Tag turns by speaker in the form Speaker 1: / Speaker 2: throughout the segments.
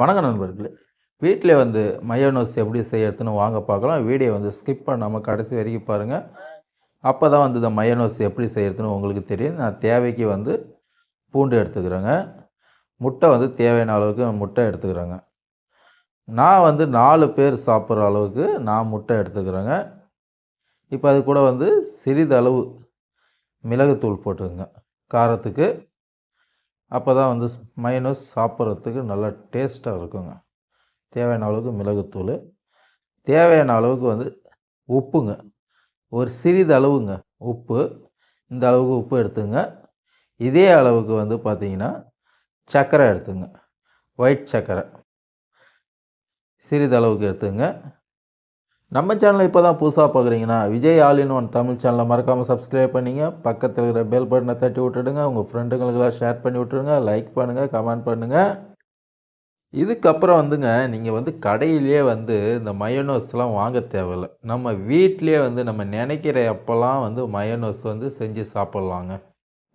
Speaker 1: வணக்கம் நண்பர்களே வீட்டில் வந்து மயோனோஸ் எப்படி செய்யறதுன்னு வாங்க பார்க்கலாம். வீடியோ வந்து ஸ்கிப் பண்ணாமல் கடைசி வரைக்கும் பாருங்கள் அப்போ தான் வந்து இந்த மயோனோஸ் எப்படி செய்யறதுன்னு உங்களுக்கு தெரியும். நான் தேவைக்கு வந்து பூண்டு எடுத்துக்கிறேங்க. முட்டை வந்து தேவையான அளவுக்கு முட்டை எடுத்துக்கிறேங்க. நான் வந்து நாலு பேர் சாப்பிட்ற அளவுக்கு நான் முட்டை எடுத்துக்கிறேங்க. இப்போ அது கூட வந்து சிறிதளவு மிளகுத்தூள் போட்டுக்கோங்க. காரத்துக்கு அப்போ தான் வந்து மைனஸ் சாப்பிட்றதுக்கு நல்லா டேஸ்ட்டாக இருக்குங்க. தேவையான அளவுக்கு மிளகுத்தூள். தேவையான அளவுக்கு வந்து உப்புங்க. ஒரு சிறிது அளவுங்க உப்பு. இந்த அளவுக்கு உப்பு எடுத்துங்க. இதே அளவுக்கு வந்து பார்த்திங்கன்னா சர்க்கரை எடுத்துங்க. ஒயிட் சர்க்கரை சிறிது அளவுக்கு எடுத்துங்க. நம்ம சேனலை இப்போ தான் புதுசாக பார்க்குறீங்கன்னா Vijay all in one Tamil சேனலை மறக்காமல் சப்ஸ்கிரைப் பண்ணிங்க. பக்கத்தில் இருக்கிற பெல் பட்டனை தட்டி விட்டுடுங்க. உங்கள் ஃப்ரெண்டுங்களுக்கெல்லாம் ஷேர் பண்ணி விட்டுருங்க லைக் பண்ணுங்கள் கமெண்ட் பண்ணுங்கள் இதுக்கப்புறம் வந்துங்க நீங்கள் வந்து கடையிலே வந்து இந்த மயோனோஸ்லாம் வாங்க தேவையில்ல. நம்ம வீட்டிலே வந்து நம்ம நினைக்கிற அப்போல்லாம் வந்து மயோனோஸ் வந்து செஞ்சு சாப்பிட்லாங்க.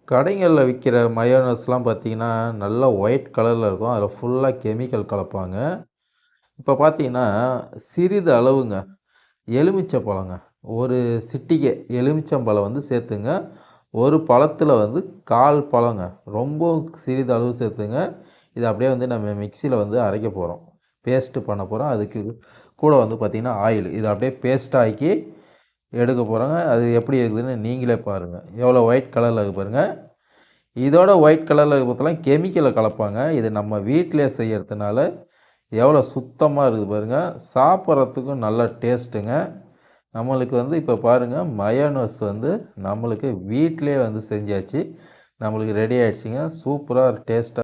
Speaker 1: கடைகளில் விற்கிற மயோனோஸ்லாம் பார்த்திங்கன்னா நல்லா ஒயிட் கலரில் இருக்கும். அதில் ஃபுல்லாக கெமிக்கல் கலப்பாங்க. இப்போ பார்த்தீங்கன்னா சிறிது அளவுங்க. எலுமிச்சை பழங்க ஒரு சிட்டிகை எலுமிச்சம்பழம் வந்து சேர்த்துங்க. ஒரு பழத்தில் வந்து கால் பழங்க. ரொம்ப சிறிது அளவு சேர்த்துங்க. இதை அப்படியே வந்து நம்ம மிக்சியில் வந்து அரைக்க போகிறோம் பேஸ்ட்டு பண்ண போகிறோம் அதுக்கு கூட வந்து பார்த்திங்கன்னா ஆயில். இதை அப்படியே பேஸ்ட் ஆக்கி எடுக்க போகிறோங்க அது எப்படி இருக்குதுன்னு நீங்களே பாருங்கள் எவ்வளோ ஒயிட் கலரில் இருக்கு பாருங்கள் இதோட ஒயிட் கலரில் இருக்கிறதுலாம் கெமிக்கலை கலப்பாங்க. இது நம்ம வீட்டிலே செய்கிறதுனால எவ்வளோ சுத்தமாக இருக்குது பாருங்கள் சாப்பிட்றதுக்கும் நல்ல டேஸ்ட்டுங்க. நம்மளுக்கு வந்து இப்போ பாருங்கள் மயோனோஸ் வந்து நம்மளுக்கு வீட்டிலே வந்து செஞ்சாச்சு. நம்மளுக்கு ரெடி ஆகிடுச்சிங்க சூப்பராக டேஸ்ட்டாக